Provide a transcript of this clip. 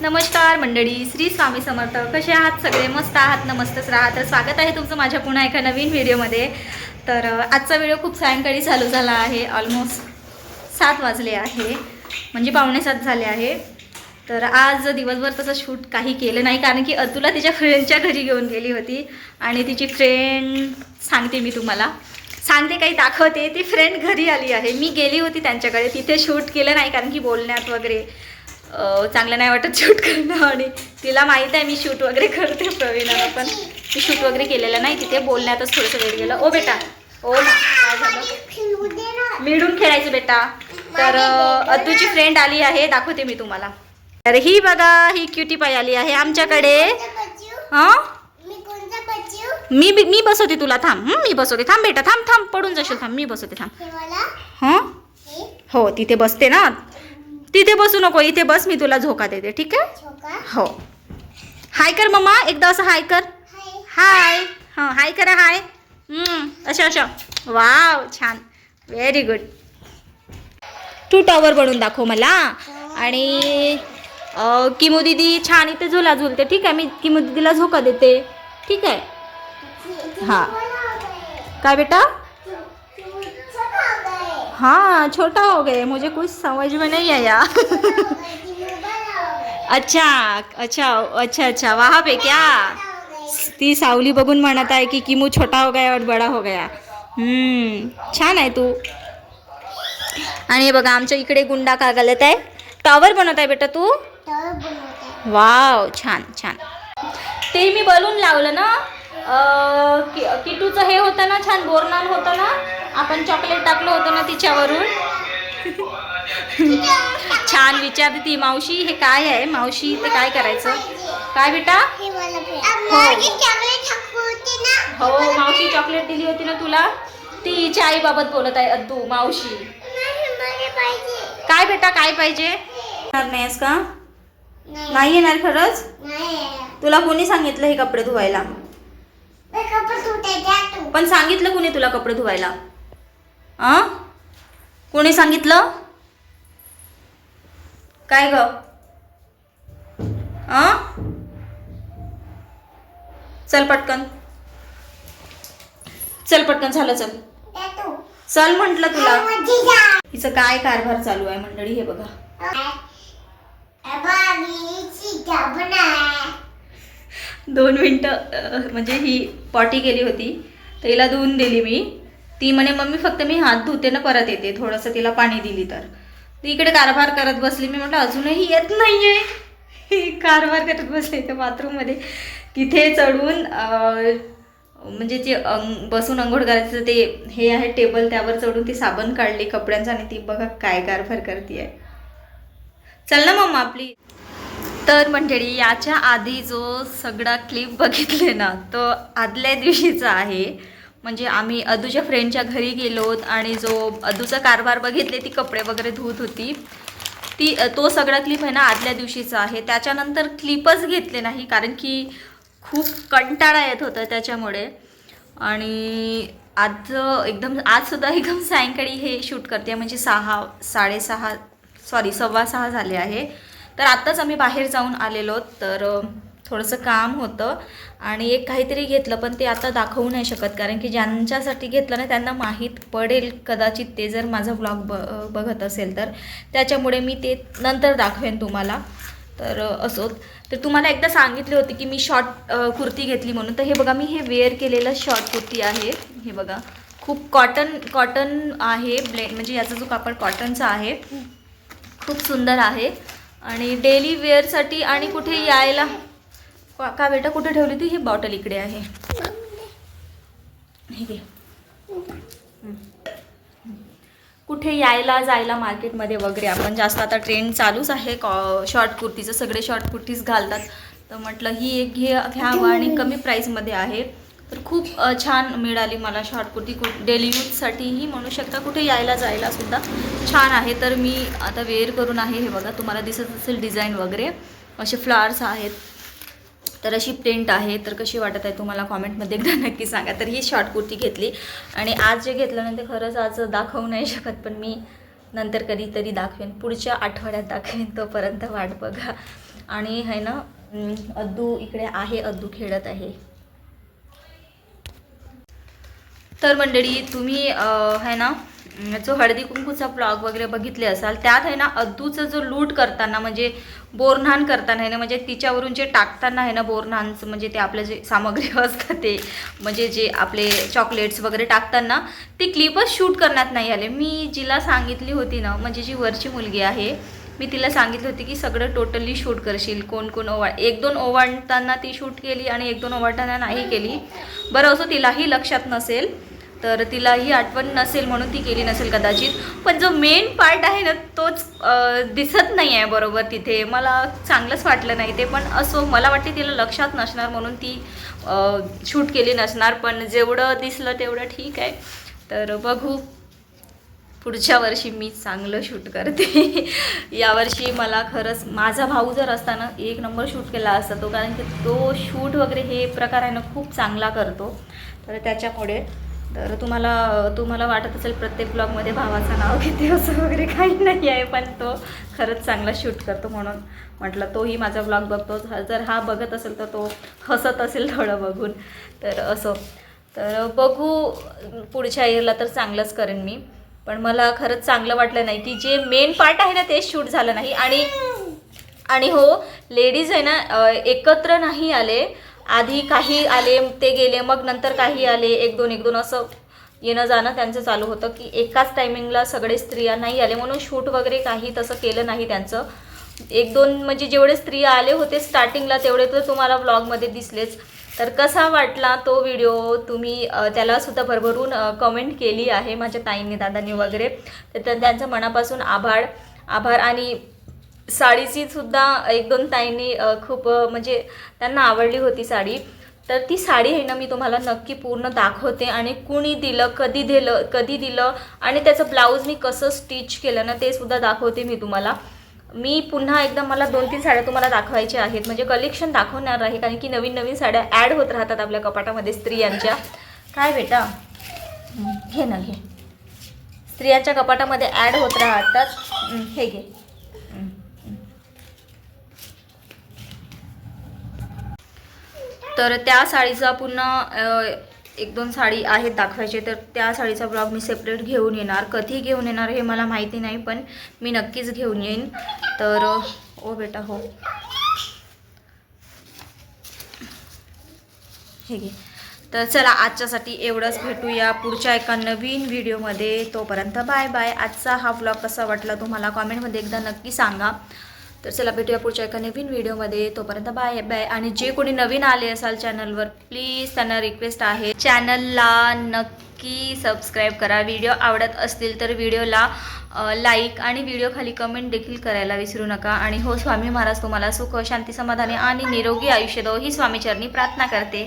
नमस्कार मंडळी श्री स्वामी समर्थ. कसे आहात सगळे? मस्त आहात नमस्तच राहा. तर स्वागत आहे तुमचं माझ्या पुन्हा एका नवीन व्हिडिओमध्ये. तर आजचा व्हिडिओ खूप सायंकाळी चालू झाला आहे. ऑलमोस्ट सात वाजले आहे. म्हणजे पावणे सात झाले आहे. तर आज दिवसभर तसं शूट काही केलं नाही कारण की अतुला तिच्या फ्रेंडच्या घरी घेऊन गेली होती. आणि तिची फ्रेंड सांगते मी तुम्हाला. सांगते काही दाखवते. ती फ्रेंड घरी आली आहे. मी गेली होती त्यांच्याकडे. तिथे शूट केलं नाही कारण की बोलण्यात वगैरे. चांगलं नाही वाटत शूट करणं आणि तिला माहीत आहे मी शूट वगैरे करते प्रवीणाला पण. मी शूट वगैरे केलेलं नाही तिथे बोलण्यातच थोडंसं वेळ गेलं. ओ बेटा ओ काय झालं? मिळून खेळायचं बेटा. तर अ, अद्दूची फ्रेंड आली आहे दाखवते मी तुम्हाला. तर ही बघा ही क्युटी पाय आली आहे आमच्याकडे. हां? मी मी बसवते तुला थांब. हं, मी बसवते. थांब बेटा थांब थांब. पडून जाशील थांब. मी बसवते थांब. हां? हो तिथे बसते ना. तिथे बसू नको इथे बस मी तुला झोका देते ठीक आहे? हो. हाय कर मम्मा एकदा असं हाय कर. हाय हां हाय करा हाय अशा अशा वाव छान. व्हेरी गुड टू टॉवर बनवून दाखव मला. आणि अं, किमू दीदी छान इथे झुला झुलते ठीक आहे? मी किमू दीदीला झोका देते ठीक आहे? हाँ. काय बेटा? हाँ छोटा हो गए मुझे कुछ समझ में नहीं आया। अच्छा अच्छा अच्छा अच्छा वहाँ पे क्या? ती सावली बघून म्हणत आहे की किमू छोटा हो गया और बडा हो गया। हम्म, छान आहे तू। आणि हे बघा आमच्या इकडे गुंडा का गलत आहे? टॉवर बनवत आहे बेटा तू? वाव छान छान. ते मी बलून लावलं ना कि- किटूचं हे होतं ना छान बोरनान होतं ना? आपण चॉकलेट टाकलं होतं ना तिच्यावरून? छान विचारते ती मावशी हे काय आहे? मावशी ते काय करायचं? काय बेटा? हो मावशी चॉकलेट दिली होती ना तुला? ती हिच्या आई बाबत बोलत आहे अद्दू मावशी. काय बेटा काय पाहिजे? येणार नाहीस का? नाही. येणार खरंच? तुला कोणी सांगितलं हे कपडे धुवायला? पण सांगितलं कोणी तुला कपडे धुवायला? आ? कोणी सांगितलं? काय ग? आ? चल पटकन. चल पटकन झालं चल. चल म्हटलं तुला. हिचं काय कारभार चालू आहे मंडळी हे बघा. दोन मिनटं म्हणजे ही पॉटी गेली होती. तर हिला धुवून दिली मी. ती म्हणे मम्मी फक्त मी हात धुते ना परत येते. थोडंसं तिला पाणी दिली तर. ती इकडे कारभार करत बसली. मी म्हटलं अजूनही येत नाही आहे कारभार करत बसली त्या बाथरूममध्ये. तिथे चढून म्हणजे जे अंग बसून अंघोळ करायचं ते हे आहे टेबल. त्यावर चढून ती साबण काढली कपड्यांचा आणि ती बघा काय कारभार करते आहे चल ना मम्मा आपली तर मंडळी याच्या आधी जो सगळा क्लिप बघितले ना तो आदल्या दिवशीचा आहे. म्हणजे आम्ही अदूच्या फ्रेंडच्या घरी गेलोत आणि जो अदूचा कारभार बघितले ती कपडे वगैरे धुत होती. ती तो सगळा क्लिप आहे ना आदल्या दिवशीचा आहे. त्याच्यानंतर क्लिपच घेतले नाही कारण की खूप कंटाळा येत होता त्याच्यामुळे. आणि आज एकदम आजसुद्धा एकदम सायंकाळी हे शूट करते. म्हणजे सहा साडेसहा सॉरी सव्वा सहा झाले आहे. तर आत्ताच आम्ही बाहेर जाऊन आलेलो. तर थोडंसं काम होतं आणि एक काहीतरी घेतलं पण ते आता दाखवू नाही शकत. कारण की ज्यांच्यासाठी घेतलं ना त्यांना माहीत पडेल कदाचित ते जर माझा ब्लॉग ब बघत असेल तर. त्याच्यामुळे मी ते नंतर दाखवेन तुम्हाला. तर असोत तर तुम्हाला एकदा सांगितले होते की मी शॉर्ट कुर्ती घेतली म्हणून. तर हे बघा मी हे वेअर केलेलं शॉर्ट कुर्ती आहे. हे बघा. खूप कॉटन कॉटन आहे. ब्लेंड म्हणजे याचा जो कापड कॉटनचा आहे. खूप सुंदर आहे. आणि डेली वेअरसाठी आणि कुठे यायला का बेटा कुठे ठेवली ती? ही बॉटल इकडे आहे. हे घे. कुठे यायला जायला मार्केटमध्ये वगैरे. आपण जास्त आता ट्रेंड चालूच आहे. कॉ शॉर्ट कुर्तीचं. सगळे शॉर्ट कुर्तीज घालतात. तर म्हटलं ही एक घे घ्यावं आणि कमी प्राईसमध्ये आहे. तर खूप छान मिळाली मला शॉर्ट कुर्ती. कु डेली यूजसाठीही म्हणू शकता. कुठे यायला जायला सुद्धा छान आहे. तर मी आता वेअर करून आहे. हे बघा तुम्हाला दिसत असेल डिझाईन वगैरे. असे फ्लावर्स आहेत. तर अशी प्रिंट आहे. तर कशी वाटत आहे तुम्हाला कॉमेंटमध्ये एकदा नक्की सांगा. तर ही शॉर्ट कुर्ती घेतली. आणि आज जे घेतलं ना ते खरंच आज दाखवू नाही शकत पण मी नंतर कधीतरी दाखवेन. पुढच्या आठवड्यात दाखवेन तोपर्यंत वाट बघा. आणि है ना अद्दू इकडे आहे अद्दू खेळत आहे. तर मंडळी तुम्ही है ना जो हळदी कुंकूचा ब्लॉग वगैरे बघितले असाल त्यात आहे ना अद्दूचं जो लूट करताना म्हणजे बोरन्हान करताना आहे ना म्हणजे तिच्यावरून जे टाकताना आहे ना बोरन्हानचं म्हणजे ते आपलं जे सामग्री असतं ते म्हणजे जे आपले चॉकलेट्स वगैरे टाकताना ती क्लिपच शूट करण्यात नाही आले. मी जिला सांगितली होती ना म्हणजे जी वरची मुलगी आहे मी तिला सांगितली होती की सगळं टोटली शूट करशील कोण कोण ओवाळ एक दोन ओवाळताना ती शूट केली आणि एक दोन ओवाळताना नाही केली. बरं असं तिलाही लक्षात नसेल. तर तिलाही आठवण नसेल म्हणून ती केली नसेल कदाचित. पण जो मेन पार्ट आहे ना तोच दिसत नाही आहे बरोबर तिथे. मला चांगलंच वाटलं नाही ते. पण असो मला वाटते तिला लक्षात नसणार म्हणून ती शूट केली नसणार. पण जेवढं दिसलं तेवढं ठीक आहे. तर बघू. पुढच्या वर्षी मी चांगलं शूट करते. यावर्षी मला खरंच माझा भाऊ जर असताना एक नंबर शूट केला असता तो कारण की तो शूट वगैरे हे प्रकार आहे ना खूप चांगला करतो. तर त्याच्यामुळे तर तुम्हाला तुम्हाला वाटत असेल प्रत्येक ब्लॉगमध्ये भावाचं नाव घेते असं वगैरे काही नाही आहे पण तो खरंच चांगला शूट करतो म्हणून म्हटलं तोही माझा ब्लॉग बघतो. जर हा बघत असेल तर तो हसत असेल थोडं बघून. तर असं. तर बघू पुढच्या इयरला तर चांगलंच करेन मी. पण मला खरंच चांगलं वाटलं नाही की जे मेन पार्ट आहे ना ते शूट झालं नाही. आणि आणि हो लेडीज आहे ना एकत्र नाही आले. आधी काही आले ते गेले मग नंतर काही आले एक दोन एक दोन असं येणं जाणं त्यांचं चालू होतं की एकाच टायमिंगला सगळे स्त्रिया नाही आले म्हणून शूट वगैरे काही तसं केलं नाही त्यांचं. एक दोन म्हणजे जेवढे स्त्रिया आले होते स्टार्टिंगला तेवढे तर तुम्हाला ब्लॉगमध्ये दिसलेच. तर कसा वाटला तो व्हिडिओ तुम्ही त्यालासुद्धा भरभरून कमेंट केली आहे माझ्या ताईंनी दादांनी वगैरे. तर त्यांचं मनापासून आभार. आभार आणि साडीची सुद्धा एक दोन ताईंनी खूप म्हणजे त्यांना आवडली होती साडी. तर ती साडी आहे ना मी तुम्हाला नक्की पूर्ण दाखवते. आणि कुणी दिलं कधी दिलं कधी दिलं आणि त्याचं ब्लाऊज मी कसं स्टिच केलं ना ते सुद्धा दाखवते मी तुम्हाला. मी पुन्हा एकदा मला दोन तीन साड्या तुम्हाला दाखवायच्या आहेत. म्हणजे कलेक्शन दाखवणार आहे कारण की नवीन नवीन साड्या ॲड होत राहतात आपल्या कपाटामध्ये स्त्रियांच्या. काय बेटा? घे ना घे. स्त्रियांच्या कपाटामध्ये ॲड होत राहतात. हे घे हं, हं. तर त्या साडीचा पुन्हा एक दोन साडी आहेत दाखवायचे तर त्या साडीचा ब्लॉग मी सेपरेट घेऊन येणार. कधी घेऊन येणार हे मला माहिती नाही पण मी नक्कीच घेऊन येईन. तर ओ बेटा हो. हे घे. तर चला आजच्यासाठी एवढंच. भेटूया पुढच्या एका नवीन व्हिडिओमध्ये. तोपर्यंत बाय बाय. आजचा हा ब्लॉग कसा वाटला तुम्हाला कॉमेंटमध्ये एकदा नक्की सांगा. तर चला भेटूया पुढच्या एका नवीन व्हिडिओमध्ये. तोपर्यंत बाय बाय आणि जे कोणी नवीन आले असाल चॅनलवर प्लीज त्यांना रिक्वेस्ट आहे. चॅनलला नक्की सबस्क्राईब करा. व्हिडिओ आवडत असतील तर व्हिडिओला लाईक आणि व्हिडिओ खाली कमेंट देखील करायला विसरू नका. आणि हो स्वामी महाराज तुम्हाला सुख शांती समाधानी आणि निरोगी आयुष्य दो. ही स्वामीचरणी प्रार्थना करते.